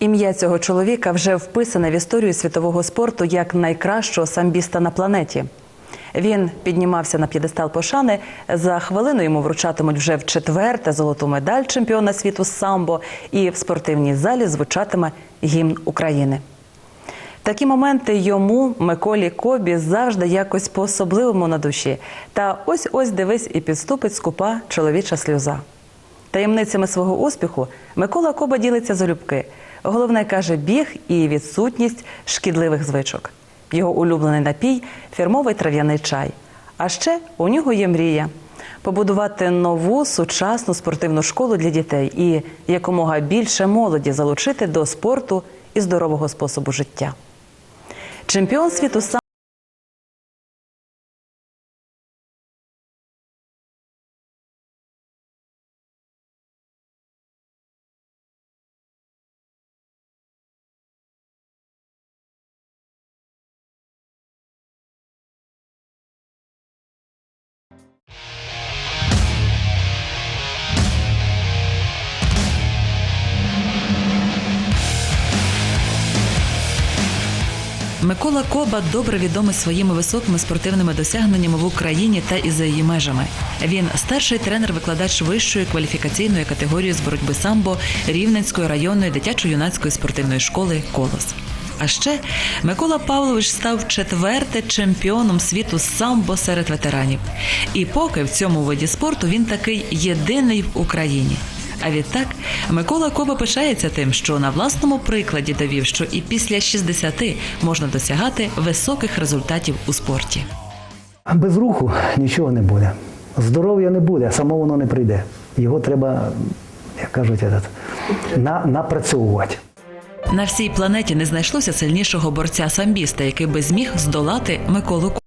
Ім'я цього чоловіка вже вписане в історію світового спорту як найкращого самбіста на планеті. Він піднімався на п'єдестал пошани. За хвилину йому вручатимуть вже в четверте золоту медаль чемпіона світу самбо, і в спортивній залі звучатиме гімн України. Такі моменти йому, Миколі Кобі, завжди якось по-особливому на душі. Та ось ось дивись і підступить скупа чоловіча сльоза. Таємницями свого успіху Микола Коба ділиться залюбки. Головне каже біг і відсутність шкідливих звичок. Його улюблений напій фірмовий трав'яний чай. А ще у нього є мрія побудувати нову сучасну спортивну школу для дітей і якомога більше молоді залучити до спорту і здорового способу життя. Чемпіон світу Микола Коба добре відомий своїми високими спортивними досягненнями в Україні та і за її межами. Він старший тренер-викладач вищої кваліфікаційної категорії з боротьби самбо Рівненської районної дитячо-юнацької спортивної школи Колос. А ще Микола Павлович став четверте чемпіоном світу самбо серед ветеранів. І поки в цьому виді спорту він такий єдиний в Україні. А відтак Микола Коба пишається тим, що на власному прикладі довів, що і після 60 можна досягати високих результатів у спорті. Без руху нічого не буде. Здоров'я не буде, само воно не прийде. Його треба, як кажуть, этот, на, напрацьовувати. На всій планеті не знайшлося сильнішого борця самбіста, який би зміг здолати Миколу Ось,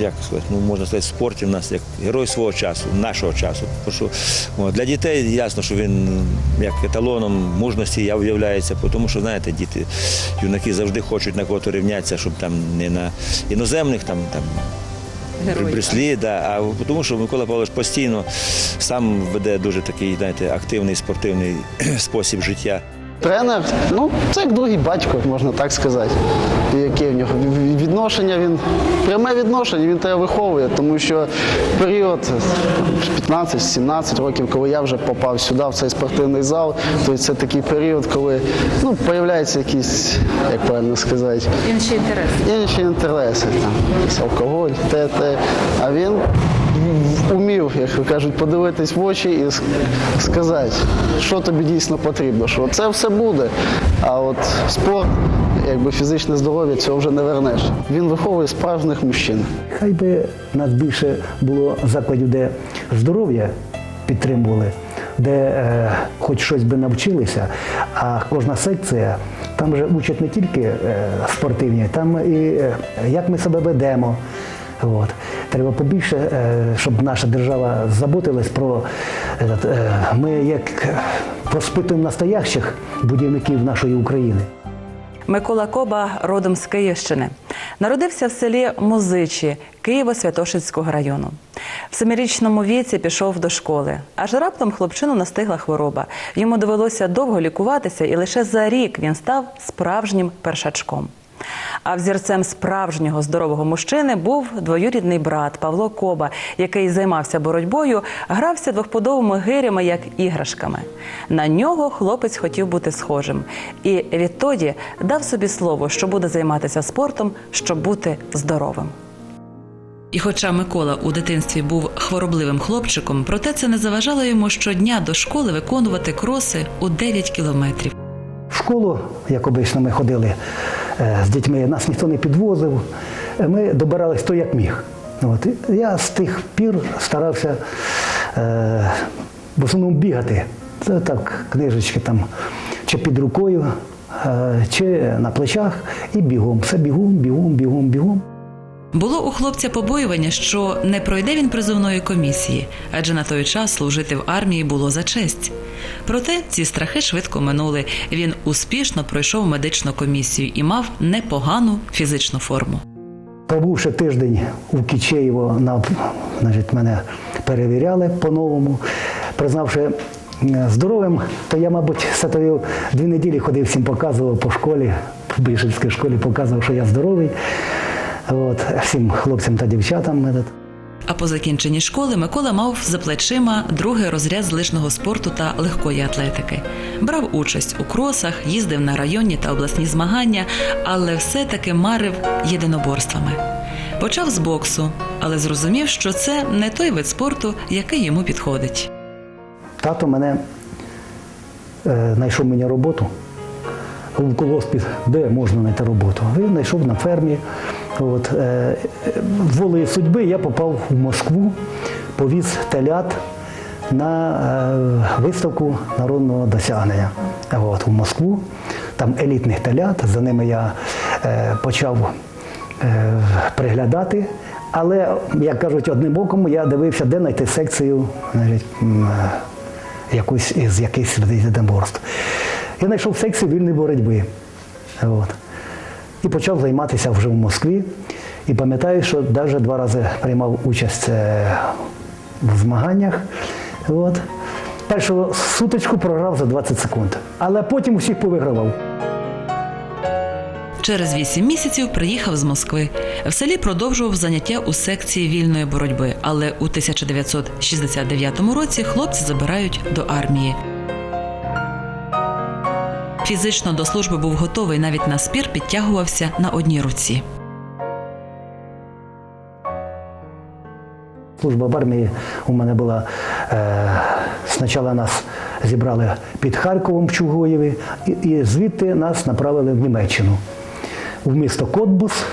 Як сказати, ну можна сказати, спорті в нас як герой свого часу, нашого часу. Тому що для дітей ясно, що він як еталоном мужності я виявляється, тому що знаєте, діти, юнаки завжди хочуть на кого-то рівнятися, щоб там не на іноземних там там. Брюслі, да, а тому що Микола Павлович постійно сам веде дуже такий, знаєте, активний спортивний спосіб життя. Тренер, ну це як другий батько, можна так сказати. І Яке в нього відношення, він пряме відношення, він тебе виховує, тому що період 15-17 років, коли я вже попав сюди, в цей спортивний зал, то це такий період, коли ну, появляються якісь, як правильно сказати, Інші інтереси. інші інтереси, там, якийсь алкоголь, те, те. А він умів, як кажуть, подивитись в очі і сказати, що тобі дійсно потрібно, що це все буде. А от спорт, якби фізичне здоров'я, цього вже не вернеш. Він виховує справжніх мужчин. Хай би нас більше було закладів, де здоров'я підтримували, де е, хоч щось би навчилися, а кожна секція там вже учать не тільки е, спортивні, там і е, як ми себе ведемо. От. Треба побільше, е, щоб наша держава заботилась про этот, е, ми як проспитуємо настоящих будівників нашої України. Микола Коба родом з Київщини. Народився в селі Музичі Києво-Святошинського району. В семирічному віці пішов до школи, аж раптом хлопчину настигла хвороба. Йому довелося довго лікуватися, і лише за рік він став справжнім першачком. А взірцем справжнього здорового мужчини був двоюрідний брат Павло Коба, який займався боротьбою, грався двохпудовими гирями як іграшками. На нього хлопець хотів бути схожим, і відтоді дав собі слово, що буде займатися спортом, щоб бути здоровим. І хоча Микола у дитинстві був хворобливим хлопчиком, проте це не заважало йому щодня до школи виконувати кроси у 9 кілометрів. В школу, як обично, ми ходили з дітьми, нас ніхто не підвозив. Е, Ми добирались то як міг. От. Я з тих пір старався е, в основному бігати. Це так, книжечки там чи під рукою, е, чи на плечах, і бігом. Все бігом, бігом, бігом, бігом. Було у хлопця побоювання, що не пройде він призовної комісії, адже на той час служити в армії було за честь. Проте ці страхи швидко минули. Він успішно пройшов медичну комісію і мав непогану фізичну форму. Пробувши тиждень у Кічеєво, на, значить, мене перевіряли по-новому. Признавши е, здоровим, то я, мабуть, з тою дві неділі ходив всім показував по школі, в Бишівській школі показував, що я здоровий. От, всім хлопцям та дівчатам. Этот. А по закінченні школи Микола мав за плечима другий розряд з лижного спорту та легкої атлетики. Брав участь у кросах, їздив на районні та обласні змагання, але все-таки марив єдиноборствами. Почав з боксу, але зрозумів, що це не той вид спорту, який йому підходить. Тато мене е, знайшов мені роботу в колоспі, де можна знайти роботу. Він знайшов на фермі. От, е, волею судьби я попав в Москву, повіз телят на е, виставку народного досягнення. От, в Москву. Там елітних телят, за ними я е, почав е, приглядати. Але, як кажуть, одним оком я дивився, де знайти секцію значить, м, е, якусь із якихось єдиноборств. Я знайшов секцію вільної боротьби. От. І почав займатися вже в Москві. І пам'ятаю, що навіть два рази приймав участь е, в змаганнях. От. Першу сутичку програв за 20 секунд. Але потім усіх повигравав. Через вісім місяців приїхав з Москви. В селі продовжував заняття у секції вільної боротьби, але у 1969 році хлопці забирають до армії. Фізично до служби був готовий, навіть на спір підтягувався на одній руці. Служба в армії у мене була. Е, спочатку нас зібрали під Харковом в Чугоєві, і, звідти нас направили в Німеччину, в місто Котбус,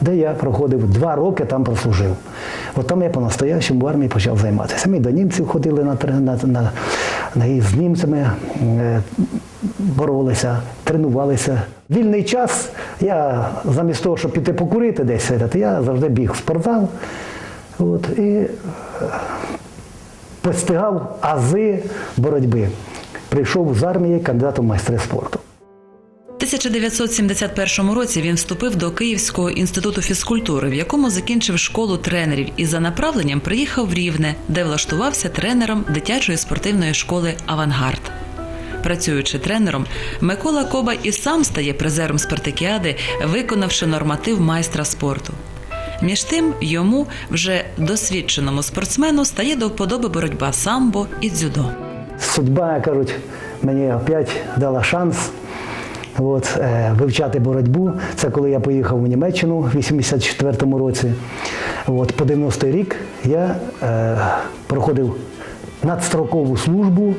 де я проходив два роки, там прослужив. От там я по-настоящему в армії почав займатися. Ми до німців ходили на, на, і з німцями е, боролися, тренувалися. Вільний час я замість того, щоб піти покурити десь, я завжди біг в спортзал. От, і е, постигав ази боротьби. Прийшов з армії кандидатом в майстри спорту. У 1971 році він вступив до Київського інституту фізкультури, в якому закінчив школу тренерів і за направленням приїхав в Рівне, де влаштувався тренером дитячої спортивної школи Авангард. Працюючи тренером, Микола Коба і сам стає призером спартакіади, виконавши норматив майстра спорту. Між тим, йому, вже досвідченому спортсмену, стає до вподоби боротьба самбо і дзюдо. Судьба, кажуть, мені опять дала шанс от, е, вивчати боротьбу. Це коли я поїхав у Німеччину в 84-му році. От, по 90-й рік я е, проходив надстрокову службу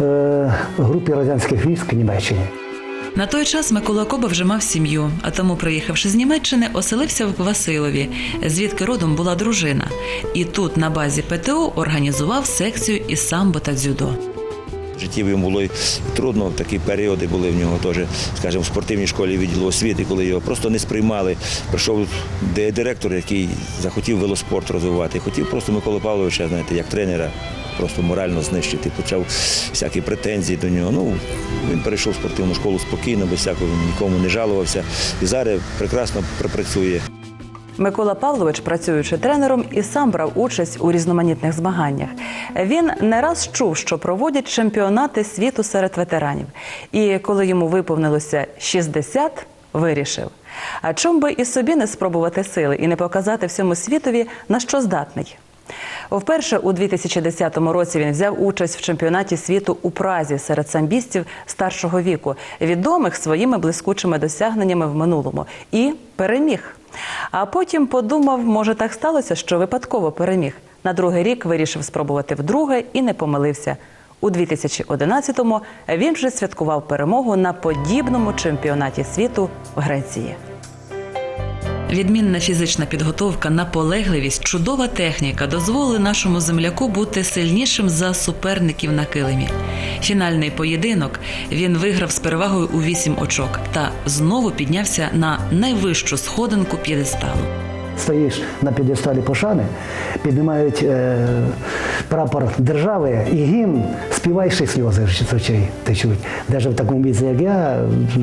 е, групі радянських військ в Німеччині. На той час Микола Коба вже мав сім'ю, а тому, приїхавши з Німеччини, оселився в Василові, звідки родом була дружина. І тут, на базі ПТО, організував секцію із самбо та дзюдо. В житті йому було трудно, такі періоди були в нього теж, скажімо, в спортивній школі відділу освіти, коли його просто не сприймали. Прийшов директор, який захотів велоспорт розвивати. Хотів просто Миколу Павловича, знаєте, як тренера, просто морально знищити. Почав всякі претензії до нього. Ну, він перейшов в спортивну школу спокійно, без всякого нікому не жалувався. І зараз прекрасно працює. Микола Павлович, працюючи тренером, і сам брав участь у різноманітних змаганнях. Він не раз чув, що проводять чемпіонати світу серед ветеранів. І коли йому виповнилося 60, вирішив. А чом би і собі не спробувати сили і не показати всьому світові, на що здатний. Вперше у 2010 році він взяв участь в чемпіонаті світу у Празі серед самбістів старшого віку, відомих своїми блискучими досягненнями в минулому, і переміг. А потім подумав, може так сталося, що випадково переміг. На другий рік вирішив спробувати вдруге і не помилився. У 2011-му він вже святкував перемогу на подібному чемпіонаті світу в Греції. Відмінна фізична підготовка, наполегливість, чудова техніка дозволили нашому земляку бути сильнішим за суперників на килимі. Фінальний поєдинок він виграв з перевагою у 8 очок та знову піднявся на найвищу сходинку п'єдесталу. Стоїш на підесталі пошани, піднімають е, прапор держави і гімн, співаєш і сльози з очей течуть. Навіть в такому віці, як я,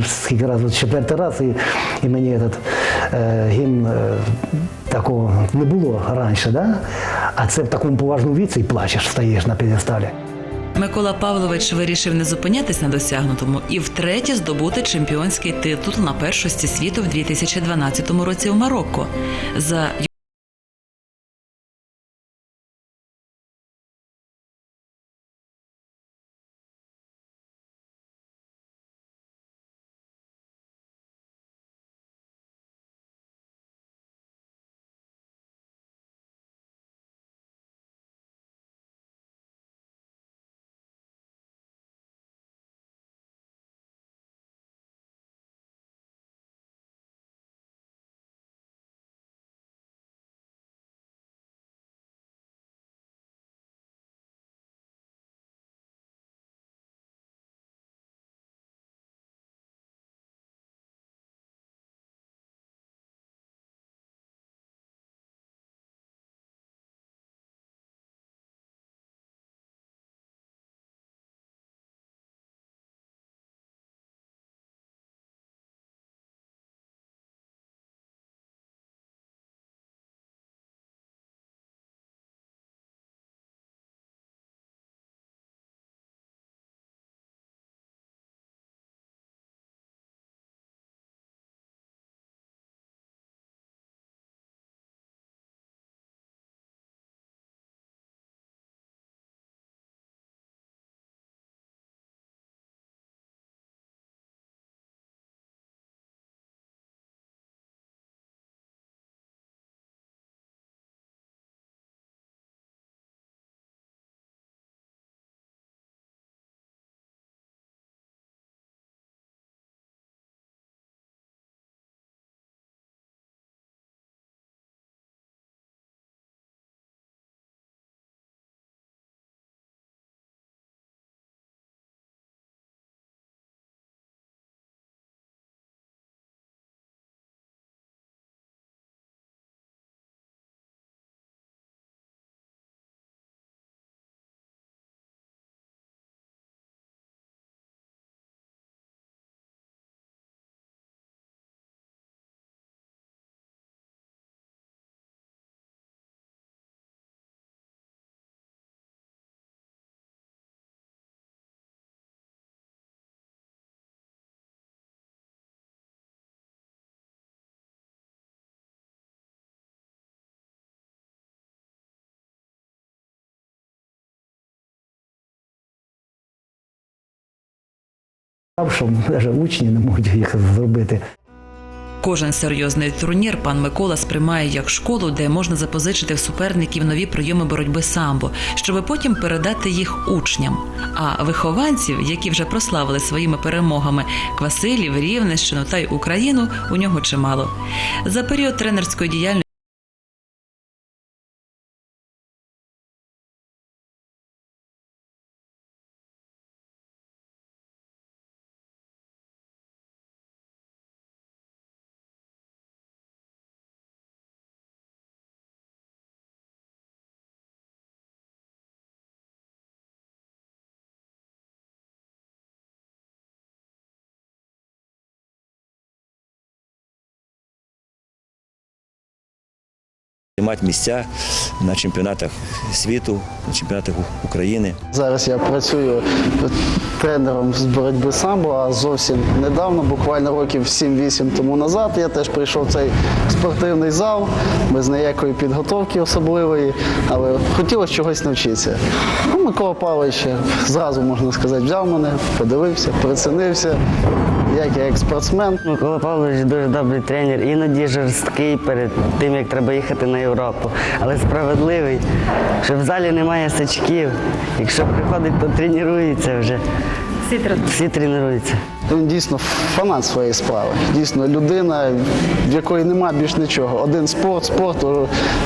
скільки разів, четвертий раз, і, і мені этот, е, гімн е, такого не було раніше, да? а це в такому поважному віці і плачеш, стоїш на підесталі. Микола Павлович вирішив не зупинятись на досягнутому і втретє здобути чемпіонський титул на першості світу в 2012 році в Марокко. За що навіть учні не можуть їх зробити. Кожен серйозний турнір пан Микола сприймає як школу, де можна запозичити в суперників нові прийоми боротьби самбо, щоби потім передати їх учням. А вихованців, які вже прославили своїми перемогами Квасилів, Рівненщину та й Україну, у нього чимало. За період тренерської діяльності. Мати місця на чемпіонатах світу, на чемпіонатах України. Зараз я працюю тренером з боротьби самбо, а зовсім недавно, буквально років 7-8 тому назад, я теж прийшов в цей спортивний зал без ніякої підготовки особливої, але хотілося чогось навчитися. Ну, Микола Павлович зразу, можна сказати, взяв мене, подивився, прицінився, як я як спортсмен. Микола Павлович дуже добрий тренер, іноді жорсткий перед тим, як треба їхати на Європу, але справедливий, що в залі немає сачків. Якщо приходить, то тренується вже. Всі, Всі тренуються. Він дійсно фанат своєї справи. Дійсно людина, в якої нема більш нічого. Один спорт, спорт.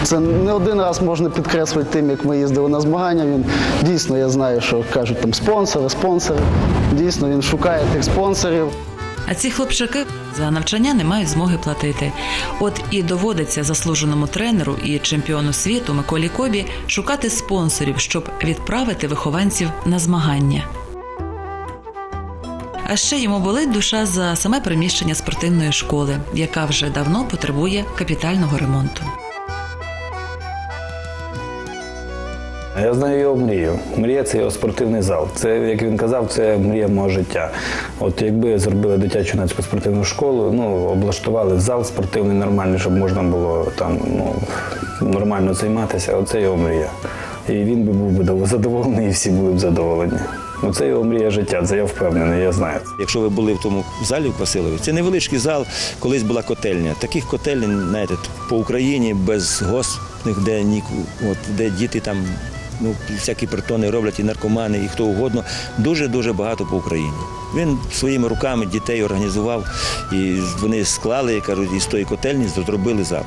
Це не один раз можна підкреслити тим, як ми їздили на змагання. Він дійсно, я знаю, що кажуть там спонсори, спонсори. Дійсно, він шукає тих спонсорів. А ці хлопчаки за навчання не мають змоги платити. От і доводиться заслуженому тренеру і чемпіону світу Миколі Кобі шукати спонсорів, щоб відправити вихованців на змагання. А ще йому болить душа за саме приміщення спортивної школи, яка вже давно потребує капітального ремонту. Я знаю його мрію. Мрія це його спортивний зал. Це, як він казав, це мрія мого життя. От якби зробили дитячу нацьку спортивну школу, ну облаштували зал спортивний нормальний, щоб можна було там ну, нормально займатися, оце його мрія. І він би був би задоволений, і всі були б задоволені. Ну це його мрія життя, це я впевнений, я знаю. Якщо ви були в тому залі в Квасилові, це невеличкий зал, колись була котельня. Таких котельень, знаєте, по Україні без госних, де, ні, от, де діти там ну, всякі притони роблять, і наркомани, і хто угодно. Дуже-дуже багато по Україні. Він своїми руками дітей організував, і вони склали, я кажу, із тої котельні зробили зал.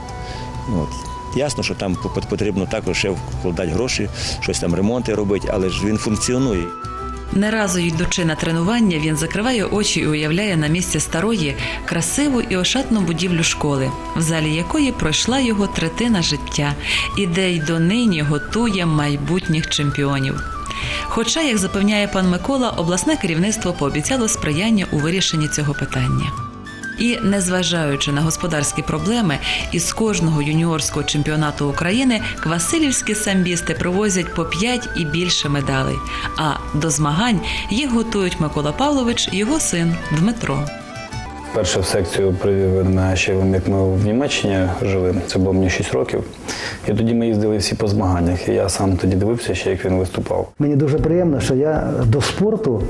От. Ясно, що там потрібно також ще вкладати гроші, щось там ремонти робити, але ж він функціонує. Не разу йдучи на тренування, він закриває очі і уявляє на місці старої красиву і ошатну будівлю школи, в залі якої пройшла його третина життя, і де й донині готує майбутніх чемпіонів. Хоча, як запевняє пан Микола, обласне керівництво пообіцяло сприяння у вирішенні цього питання. І незважаючи на господарські проблеми, із кожного юніорського чемпіонату України квасилівські самбісти привозять по 5 і більше медалей. А до змагань їх готують Микола Павлович і його син Дмитро. Перше в секцію привів мене ще як ми в Німеччині жили. Це було мені 6 років. І тоді ми їздили всі по змаганнях. І я сам тоді дивився ще, як він виступав. Мені дуже приємно, що я до спорту,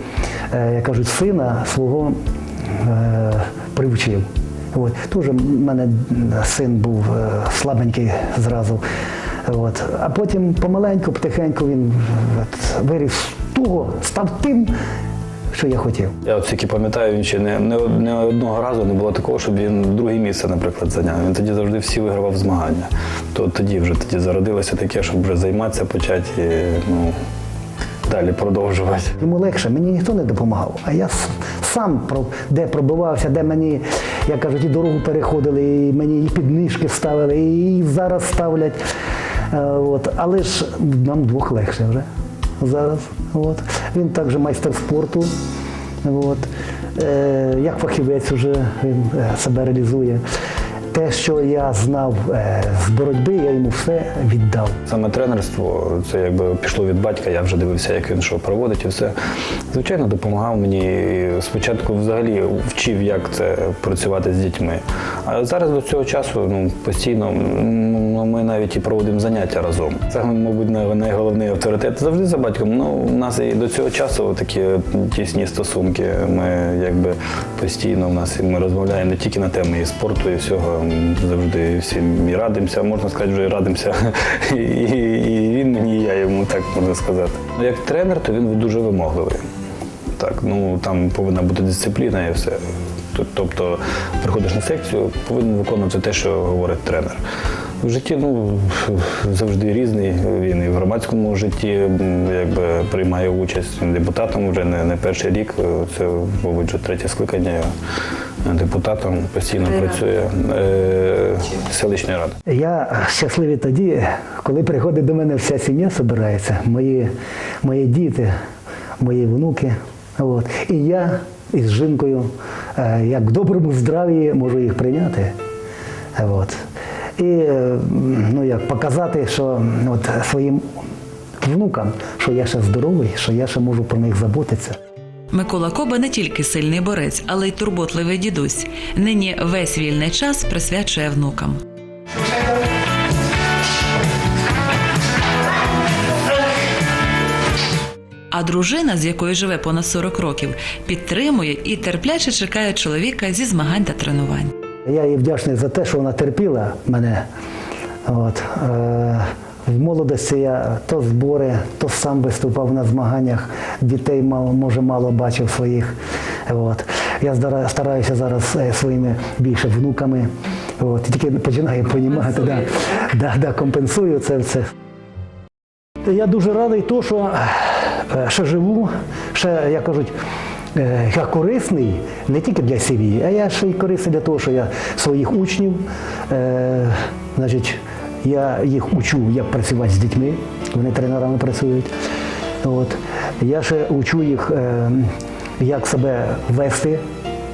е, як кажуть, сина свого е, привчив. От. Дуже в мене син був е, слабенький зразу. От. А потім помаленьку, потихеньку він от, виріс з того, став тим, що я хотів. Я от тільки пам'ятаю, він ще не, не, не одного разу не було такого, щоб він друге місце, наприклад, зайняв. Він тоді завжди всі вигравав змагання. То тоді вже тоді зародилося таке, щоб вже займатися почати ну, далі продовжувати. Йому легше, мені ніхто не допомагав. А я сам де пробивався, де мені, як кажуть, і дорогу переходили, і мені і піднижки ставили, і зараз ставлять. Е, От. Але ж нам двох легше вже зараз. От. Він також майстер спорту. От. Е, Як фахівець вже він е, себе реалізує. Те, що я знав е, з боротьби, я йому все віддав. Саме тренерство, це якби пішло від батька, я вже дивився, як він що проводить і все. Звичайно, допомагав мені. Спочатку взагалі вчив, як це працювати з дітьми. А зараз до цього часу ну, постійно ну, ми навіть і проводимо заняття разом. Це, мабуть, найголовний авторитет. Завжди за батьком. Ну, у нас і до цього часу такі тісні стосунки. Ми якби постійно в нас і ми розмовляємо не тільки на теми і спорту, і всього. Завжди всім і радимося, можна сказати, вже і радимося. І, і, і він мені, і я йому так можна сказати. Ну, як тренер, то він дуже вимогливий. Так, ну там повинна бути дисципліна і все. Тобто приходиш на секцію, повинен виконувати те, що говорить тренер. В житті ну, завжди різний. Він і в громадському житті якби, приймає участь депутатом вже не, не перший рік. Це, мабуть, вже третє скликання депутатом постійно працює е, селищної ради. Я щасливий тоді, коли приходить до мене вся сім'я, збирається, мої, мої діти, мої внуки. От. І я із жінкою, е, як в доброму здрав'ї, можу їх прийняти. От. І е, ну, як показати, що от, своїм внукам, що я ще здоровий, що я ще можу про них заботитися. Микола Коба не тільки сильний борець, але й турботливий дідусь. Нині весь вільний час присвячує внукам. А дружина, з якою живе понад 40 років, підтримує і терпляче чекає чоловіка зі змагань та тренувань. Я їй вдячний за те, що вона терпіла мене. От. Е, в молодості я то збори, то сам виступав на змаганнях, дітей мало, може мало бачив своїх. От. Я стараюся зараз е, своїми більше внуками. От. Тільки починаю розуміти, да, да, да, компенсую це все. Я дуже радий, то, що е, ще живу, ще, як кажуть, я корисний не тільки для сім'ї, а я ще й корисний для того, що я своїх учнів, е, значить, я їх учу, як працювати з дітьми, вони тренерами працюють. От. Я ще учу їх, е, як себе вести,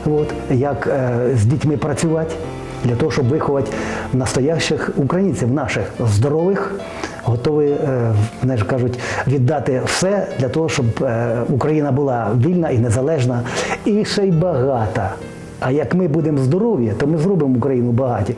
от, як е, з дітьми працювати, для того, щоб виховати настоящих українців, наших здорових, готові, е, знаєш, кажуть, віддати все для того, щоб е, Україна була вільна і незалежна, і ще й багата. А як ми будемо здорові, то ми зробимо Україну багаті.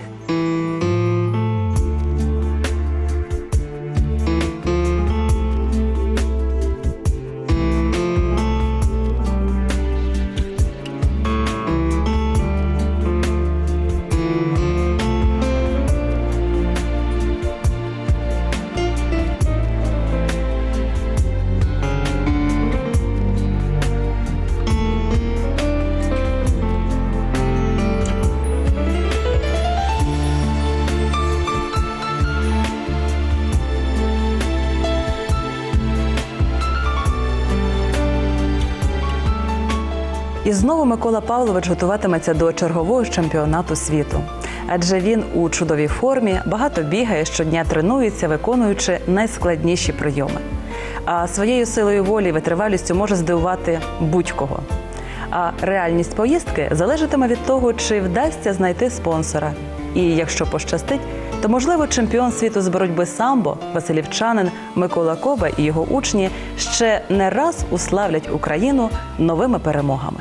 Микола Павлович готуватиметься до чергового чемпіонату світу. Адже він у чудовій формі, багато бігає, щодня тренується, виконуючи найскладніші прийоми. А своєю силою волі і витривалістю може здивувати будь-кого. А реальність поїздки залежатиме від того, чи вдасться знайти спонсора. І якщо пощастить, то можливо чемпіон світу з боротьби самбо, василівчанин Микола Коба і його учні ще не раз уславлять Україну новими перемогами.